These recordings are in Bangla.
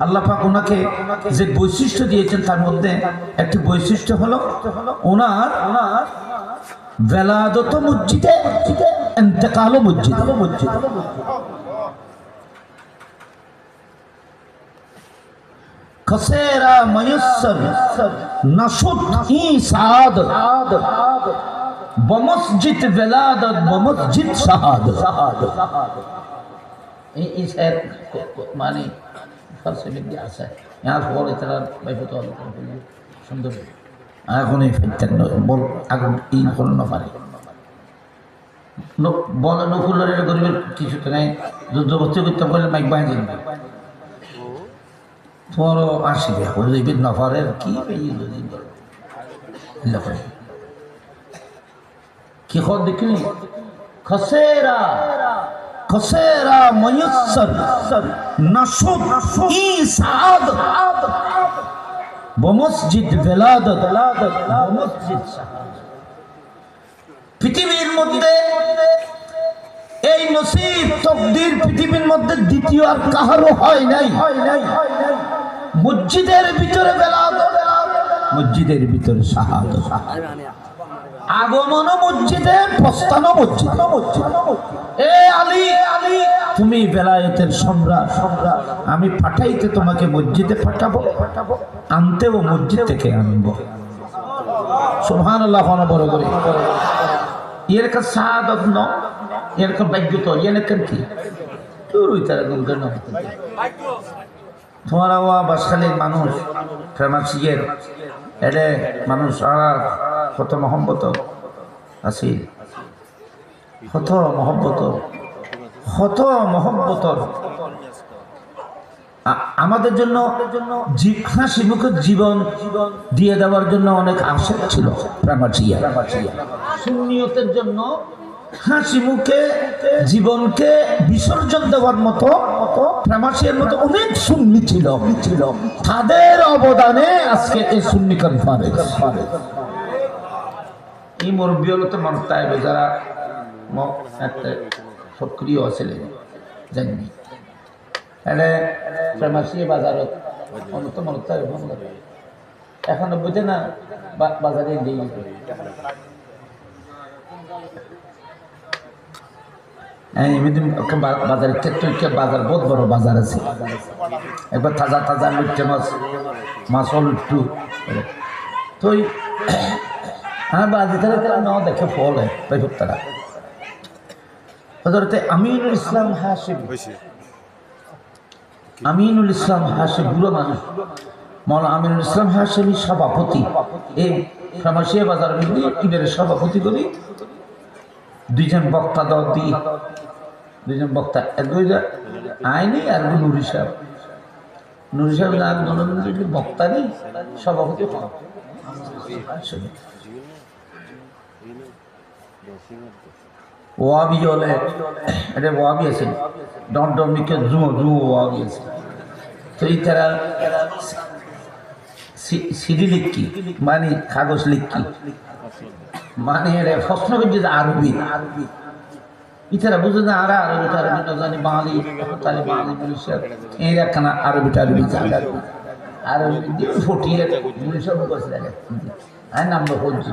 আল্লাপাক ওনাকে যে বৈশিষ্ট্য দিয়েছেন তার মধ্যে একটি বৈশিষ্ট্য হলো ওনার ওনার বেলাদত মসজিদে। এতেকালো মসজিদ মসজিদ খসেরা ময়সর স্যার মানে ফার্সি বিদ্যা আছে। ইয়ার পরে তারা বাইফত সুন্দর। এখন এই ফেরতেন বল আগুন ই হল না বলে নকুলের গরিবের কিছু তো নাই, যুদ্ধ ভর্তি করতে বললে মাইক বাহিনী তোমারও আসিবে হলিবির নফারের কি কি খর দেখিনি খসেরা! খসেরা ময়ুসর নসুদ পৃথিবীর মধ্যে এই নসিব, তকদির পৃথিবীর মধ্যে দ্বিতীয় আর কাহারও হয় নাই। মসজিদের ভিতরে বেলাদ, মসজিদের ভিতরে শাহাদ আগমন মসজিদে প্রস্থান মসজিদ আলী আলী তুমি বেলায়েতের সম্রাট। সম্রাট আমি পাঠাইতে তোমাকে মসজিদে পাঠাবো পাঠাবো আনতেও মসজিদ থেকে আনব। আল্লাহ বড় করে। এর কাছে শাহাদত ন, এর কাছে ভাগ্য তো। এর কাছে কি? তোর ওই মানুষ মানুষ আর কত মহব্বত আছিল কত মহব্বত কত মহব্বতর আ- আমাদের জন্য হাসি জীবন দিয়ে দেওয়ার জন্য অনেক আশা ছিল জন্য হাসি মুখে জীবনকে বিসর্জন দেওয়ার মতো প্রেমাসিয়ার মতো অনেক সুন্নি ছিল। ছিল তাদের অবদানে আজকে এই সুন্নি কনফারেন্স এই মুরব্বী হলো তো মনে তাই যারা সক্রিয় ছিলেন জানি এনে ফেমাসি বাজারত মনত এখন বুঝে না বাজারে দিই হ্যাঁ, বাজারে বহুত বড় বাজার আছে। একবার তাজা তাজা লুটে মাছ মাছও লুট্টু তো হ্যাঁ বাজি তারা তারা দেখে ফল হয় তারা। হজরতে আমিনুল ইসলাম হাসিব আমিনুল ইসলাম হাসিব বুড়ো মানুষ। মৌলানা আমিনুল ইসলাম হাসিবি সভাপতি। এই ফেমাসিয়া বাজার ইবের সভাপতি করি দুইজন বক্তা দিই দুইজন বক্তা। এক দুইজন আইনি আর নুরি সাহেব। নুরি সাহেব না মনোরঞ্জন বক্তা নেই সভাপতি হন। ওয়াবি হলে, এটা ওয়াবি আছে। ডন ডমিকে জুমো জুমো ওয়াবি আছে। তো এই তারা সিডি লিখি মানে কাগজ লিখি মানে এটা প্রশ্ন করছে যে আরবি। আরবি ইতারা বুঝে না আর আরবি টারবি জানি বাঙালি, তাহলে বাঙালি পুলিশের এই একখানা আরবি টারবি জানে। আরবি ফুটিয়ে পুলিশের বসে দেখে আর নাম হচ্ছে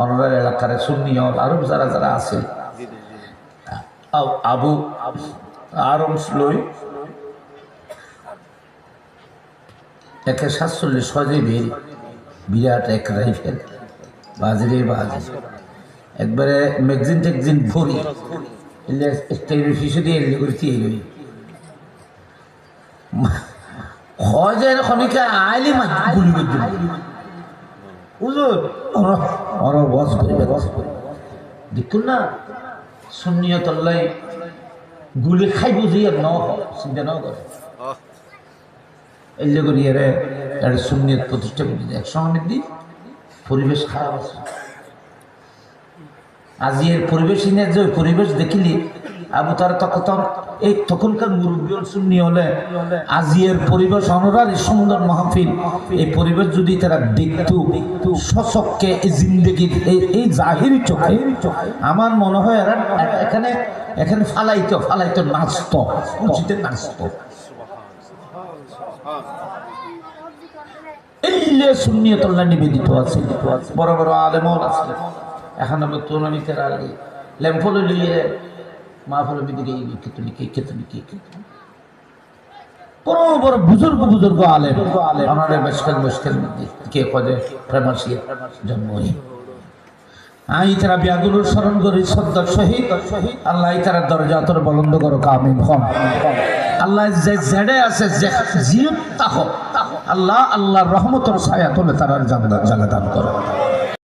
অনার এলাকার সুন্নিয়ত আরও যারা যারা আছে আবু আরম লই একে সাতচল্লিশ সজে বের বিরাট এক রাইফেল, বাজরে বাজ। একবারে ম্যাগজিন ট্যাগজিন ভরি ফিসে দিয়ে এলে করতে এলই খজের খনিকা আইলি মা গুলি করে হুজুর ওরা ওরা বস করবে বস করবে। দেখুন না সুন্নিয়ত আল্লাহ গুলি খাই বুঝি আর চিন্তা ন করে। এলে করি এর সুন্নিয়ত প্রতিষ্ঠা করে দেয় একসঙ্গে দিন পরিবেশ খারাপ আছে। আজি এর পরিবেশ ইনে যে পরিবেশ দেখিলি আবু তার তখন এই তখনকার মুরব্বী সুন্নি হলে আজি এর পরিবেশ, অনরারি সুন্দর মাহফিল। এই পরিবেশ যদি তারা দেখতো সচককে এই জিন্দগির, এই এই জাহির চোখে, আমার মনে হয় এরা এখানে এখানে ফালাইতো ফালাইতো, নাচতো, উচিতে নাচতো। সুন্নিয়তল্লাহ নিবেদিত আছে। বড় বড় আলেমল আছে। এখন আমি তোলামিতের আগে লিয়ে মা ফলে বিদিকে কেতলিকে কেতলিকে বড় বড় বুজুর্গ বুজুর্গ আলেম মধ্যে কে আল্লাহ আল্লাহ যে রহমতর ছায়া তোলে তারা জাগা দান করো।